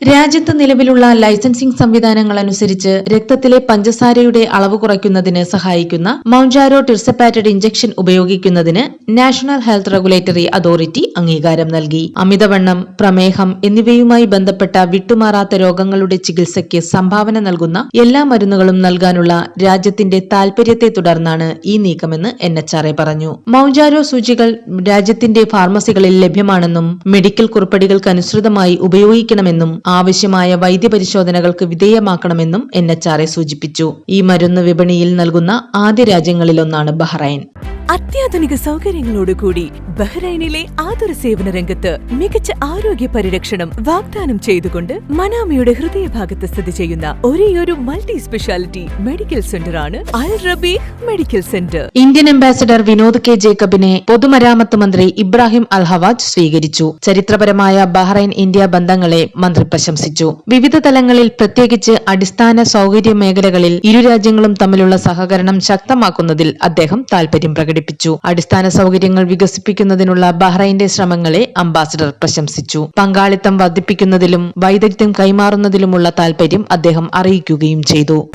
രാജ്യത്ത് നിലവിലുള്ള ലൈസൻസിംഗ് സംവിധാനങ്ങൾ അനുസരിച്ച് രക്തത്തിലെ പഞ്ചസാരയുടെ അളവ് കുറയ്ക്കുന്നതിന് സഹായിക്കുന്ന മൌഞ്ചാരോ ടിർസപ്പാറ്റഡ് ഇഞ്ചക്ഷൻ ഉപയോഗിക്കുന്നതിന് നാഷണൽ ഹെൽത്ത് റെഗുലേറ്ററി അതോറിറ്റി അംഗീകാരം നൽകി. അമിതവണ്ണം പ്രമേഹം എന്നിവയുമായി ബന്ധപ്പെട്ട വിട്ടുമാറാത്ത രോഗങ്ങളുടെ ചികിത്സയ്ക്ക് സംഭാവന നൽകുന്ന എല്ലാ മരുന്നുകളും നൽകാനുള്ള രാജ്യത്തിന്റെ താൽപര്യത്തെ തുടർന്നാണ് ഈ നീക്കമെന്ന് എൻ എച്ച് പറഞ്ഞു. മൌഞ്ചാരോ സൂചികൾ രാജ്യത്തിന്റെ ഫാർമസികളിൽ ലഭ്യമാണെന്നും മെഡിക്കൽ കുറിപ്പടികൾക്കനുസൃതമായി ഉപയോഗിക്കണമെന്നും ആവശ്യമായ വൈദ്യപരിശോധനകൾക്ക് വിധേയമാക്കണമെന്നും എൻ എച്ച് ആർ സൂചിപ്പിച്ചു. ഈ മരുന്ന് വിപണിയിൽ നൽകുന്ന ആദ്യ രാജ്യങ്ങളിലൊന്നാണ് ബഹ്റൈൻ. അത്യാധുനിക സൗകര്യങ്ങളോടുകൂടി ബഹ്റൈനിലെ ആതുര സേവന രംഗത്ത് മികച്ച ആരോഗ്യ പരിരക്ഷണം വാഗ്ദാനം ചെയ്തുകൊണ്ട് മനാമയുടെ ഹൃദയഭാഗത്ത് സ്ഥിതി ചെയ്യുന്ന ഒരേയൊരു multi speciality medical സെന്ററാണ് Al Rabeeh medical centre. Indian ambassador Vinod K ജേക്കബിനെ പൊതുമരാമത്ത് മന്ത്രി ഇബ്രാഹിം അൽ ഹവാജ് സ്വീകരിച്ചു. ചരിത്രപരമായ ബഹ്റൈൻ ഇന്ത്യ ബന്ധങ്ങളെ മന്ത്രി പ്രശംസിച്ചു. വിവിധ തലങ്ങളിൽ പ്രത്യേകിച്ച് അടിസ്ഥാന സൗകര്യ മേഖലകളിൽ ഇരു രാജ്യങ്ങളും തമ്മിലുള്ള സഹകരണം ശക്തമാക്കുന്നതിൽ അദ്ദേഹം താൽപര്യം പ്രകടിപ്പിച്ചു. അടിസ്ഥാന സൗകര്യങ്ങൾ വികസിപ്പിക്കുന്നതിനുള്ള ബഹ്റൈന്റെ ശ്രമങ്ങളെ അംബാസിഡർ പ്രശംസിച്ചു. പങ്കാളിത്തം വർദ്ധിപ്പിക്കുന്നതിലും വൈദഗ്ധ്യം കൈമാറുന്നതിലുമുള്ള താൽപര്യം അദ്ദേഹം അറിയിക്കുകയും ചെയ്തു.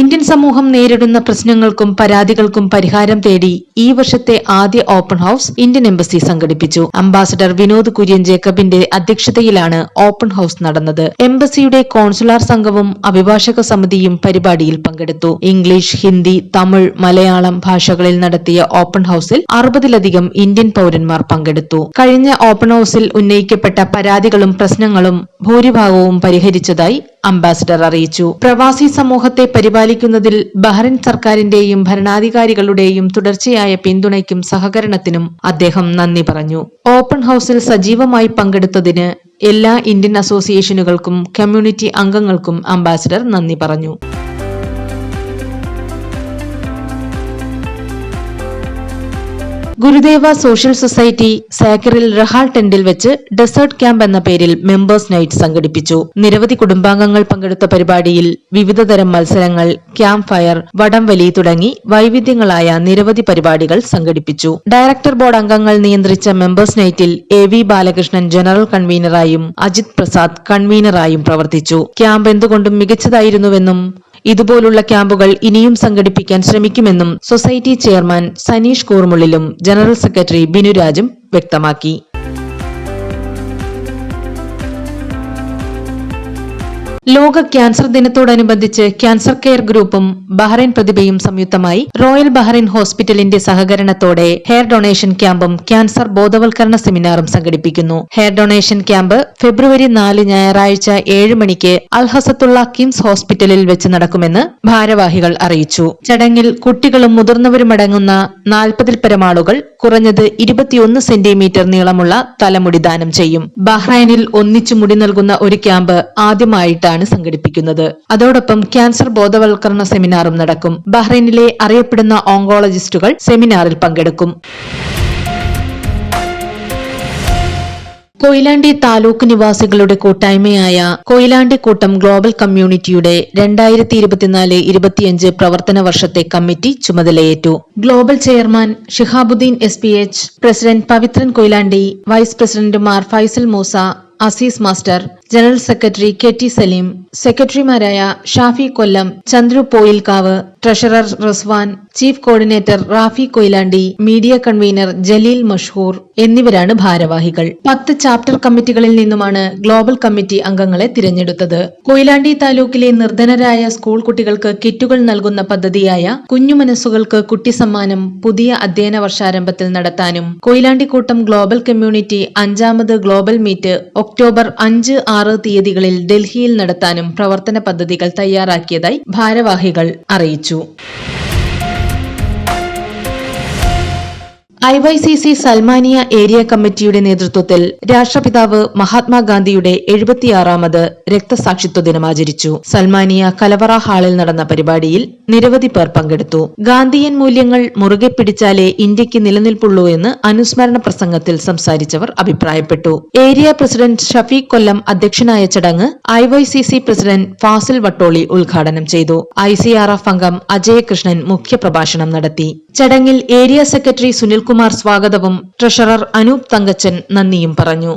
ഇന്ത്യൻ സമൂഹം നേരിടുന്ന പ്രശ്നങ്ങൾക്കും പരാതികൾക്കും പരിഹാരം തേടി ഈ വർഷത്തെ ആദ്യ ഓപ്പൺ ഹൌസ് ഇന്ത്യൻ എംബസി സംഘടിപ്പിച്ചു. അംബാസഡർ വിനോദ് കുര്യൻ ജേക്കബിന്റെ അധ്യക്ഷതയിലാണ് ഓപ്പൺ ഹൌസ് നടന്നത്. എംബസിയുടെ കോൺസുലാർ സംഘവും അഭിഭാഷക സമിതിയും പരിപാടിയിൽ പങ്കെടുത്തു. ഇംഗ്ലീഷ് ഹിന്ദി തമിഴ് മലയാളം ഭാഷകളിൽ നടത്തിയ ഓപ്പൺ ഹൌസിൽ അറുപതിലധികം ഇന്ത്യൻ പൌരന്മാർ പങ്കെടുത്തു. കഴിഞ്ഞ ഓപ്പൺ ഹൌസിൽ ഉന്നയിക്കപ്പെട്ട പരാതികളും പ്രശ്നങ്ങളും ഭൂരിഭാഗവും പരിഹരിച്ചതായി അംബാസിഡർ അറിയിച്ചു. പ്രവാസി സമൂഹത്തെ പരിപാലിക്കുന്നതിൽ ബഹ്റിൻ സർക്കാരിന്റെയും ഭരണാധികാരികളുടെയും തുടർച്ചയായ പിന്തുണയ്ക്കും സഹകരണത്തിനും അദ്ദേഹം നന്ദി പറഞ്ഞു. ഓപ്പൺ ഹൌസിൽ സജീവമായി പങ്കെടുത്തതിന് എല്ലാ ഇന്ത്യൻ അസോസിയേഷനുകൾക്കും കമ്മ്യൂണിറ്റി അംഗങ്ങൾക്കും അംബാസിഡർ നന്ദി പറഞ്ഞു. ഗുരുദേവ സോഷ്യൽ സൊസൈറ്റി സാക്കറിൽ റഹാൾ ടെന്റിൽ വെച്ച് ഡെസേർട്ട് ക്യാമ്പ് എന്ന പേരിൽ മെമ്പേഴ്സ് നൈറ്റ് സംഘടിപ്പിച്ചു. നിരവധി കുടുംബാംഗങ്ങൾ പങ്കെടുത്ത പരിപാടിയിൽ വിവിധതരം മത്സരങ്ങൾ ക്യാമ്പ് ഫയർ വടംവലി തുടങ്ങി വൈവിധ്യങ്ങളായ നിരവധി പരിപാടികൾ സംഘടിപ്പിച്ചു. ഡയറക്ടർ ബോർഡ് അംഗങ്ങൾ നിയന്ത്രിച്ച മെമ്പേഴ്സ് നൈറ്റിൽ എ വി ബാലകൃഷ്ണൻ ജനറൽ കൺവീനറായും അജിത് പ്രസാദ് കൺവീനറായും പ്രവർത്തിച്ചു. ക്യാമ്പ് എന്തുകൊണ്ടും മികച്ചതായിരുന്നുവെന്നും ഇതുപോലുള്ള ക്യാമ്പുകൾ ഇനിയും സംഘടിപ്പിക്കാൻ ശ്രമിക്കുമെന്നും സൊസൈറ്റി ചെയർമാൻ സനീഷ് കൂർമുള്ളിലും ജനറൽ സെക്രട്ടറി ബിനുരാജും വ്യക്തമാക്കി. ലോക ക്യാൻസർ ദിനത്തോടനുബന്ധിച്ച് ക്യാൻസർ കെയർ ഗ്രൂപ്പും ബഹ്റൈൻ പ്രതിഭയും സംയുക്തമായി റോയൽ ബഹ്റൈൻ ഹോസ്പിറ്റലിന്റെ സഹകരണത്തോടെ ഹെയർ ഡൊണേഷൻ ക്യാമ്പും ക്യാൻസർ ബോധവൽക്കരണ സെമിനാറും സംഘടിപ്പിക്കുന്നു. ഹെയർ ഡൊണേഷൻ ക്യാമ്പ് ഫെബ്രുവരി നാല് ഞായറാഴ്ച ഏഴ് മണിക്ക് അൽഹസത്തുള്ള കിംസ് ഹോസ്പിറ്റലിൽ വെച്ച് നടക്കുമെന്ന് ഭാരവാഹികൾ അറിയിച്ചു. ചടങ്ങിൽ കുട്ടികളും മുതിർന്നവരുമടങ്ങുന്ന നാൽപ്പതിൽ പരമാളുകൾ കുറഞ്ഞത് ഇരുപത്തിയൊന്ന് സെന്റിമീറ്റർ നീളമുള്ള തലമുടി ദാനം ചെയ്യും. ബഹ്റൈനിൽ ഒന്നിച്ചു മുടി നൽകുന്ന ഒരു ക്യാമ്പ് ആദ്യമായിട്ടാണ് സംഘടിപ്പിക്കുന്നത്. അതോടൊപ്പം ക്യാൻസർ ബോധവൽക്കരണ സെമിനാറും നടക്കും. ബഹ്റൈനിലെ അറിയപ്പെടുന്ന ഓങ്കോളജിസ്റ്റുകൾ സെമിനാറിൽ പങ്കെടുക്കും. കൊയിലാണ്ടി താലൂക്ക് നിവാസികളുടെ കൂട്ടായ്മയായ കൊയിലാണ്ടി കൂട്ടം ഗ്ലോബൽ കമ്മ്യൂണിറ്റിയുടെ രണ്ടായിരത്തി ഇരുപത്തിനാല് ഇരുപത്തിയഞ്ച് പ്രവർത്തന വർഷത്തെ കമ്മിറ്റി ചുമതലയേറ്റു. Global chairman Shihabuddin S P H president Pavithran Koyilandy vice പ്രസിഡന്റുമാർ Faisal Moosa Azeez master general secretary K T Saleem സെക്രട്ടറിമാരായ Shafi Kollam Chandru Poyilkavu treasurer Rizwan chief coordinator Rafi Koyilandy media convener Jaleel Mashhoor എന്നിവരാണ് ഭാരവാഹികൾ. പത്ത് chapter കമ്മിറ്റികളിൽ നിന്നുമാണ് global committee അംഗങ്ങളെ തിരഞ്ഞെടുത്തത്. കൊയിലാണ്ടി താലൂക്കിലെ നിർധനരായ സ്കൂൾ കുട്ടികൾക്ക് കിറ്റുകൾ നൽകുന്ന പദ്ധതിയായ കുഞ്ഞു മനസ്സുകൾക്ക് കുട്ടി സമ്മാനം പുതിയ അധ്യയന വർഷാരംഭത്തിൽ നടത്താനും കൊയിലാണ്ടിക്കൂട്ടം ഗ്ലോബൽ കമ്മ്യൂണിറ്റി അഞ്ചാമത് ഗ്ലോബൽ മീറ്റ് ഒക്ടോബർ അഞ്ച് ആറ് തീയതികളിൽ ഡൽഹിയിൽ നടത്താനും പ്രവർത്തന പദ്ധതികൾ തയ്യാറാക്കിയതായി ഭാരവാഹികൾ അറിയിച്ചു. I Y C C Salmaniya area കമ്മിറ്റിയുടെ നേതൃത്വത്തിൽ രാഷ്ട്രപിതാവ് മഹാത്മാഗാന്ധിയുടെ എഴുപത്തിയാറാമത് രക്തസാക്ഷിത്വ ദിനം ആചരിച്ചു. സൽമാനിയ കലവറ ഹാളിൽ നടന്ന പരിപാടിയിൽ നിരവധി പേർ പങ്കെടുത്തു. ഗാന്ധിയൻ മൂല്യങ്ങൾ മുറുകെ പിടിച്ചാലേ ഇന്ത്യയ്ക്ക് നിലനിൽപ്പുള്ളൂ എന്ന് അനുസ്മരണ പ്രസംഗത്തിൽ സംസാരിച്ചവർ അഭിപ്രായപ്പെട്ടു. ഏരിയ പ്രസിഡന്റ് ഷഫീഖ് കൊല്ലം അധ്യക്ഷനായ ചടങ്ങ് I Y C C president Fasil Vattoli ഉദ്ഘാടനം ചെയ്തു. ഐ സി ആർ എഫ് അംഗം അജയകൃഷ്ണൻ മുഖ്യപ്രഭാഷണം നടത്തി. ചടങ്ങിൽ ഏരിയ സെക്രട്ടറി സുനിൽകുമാർ സ്വാഗതവും ട്രഷറർ അനൂപ് തങ്കച്ചൻ നന്ദിയും പറഞ്ഞു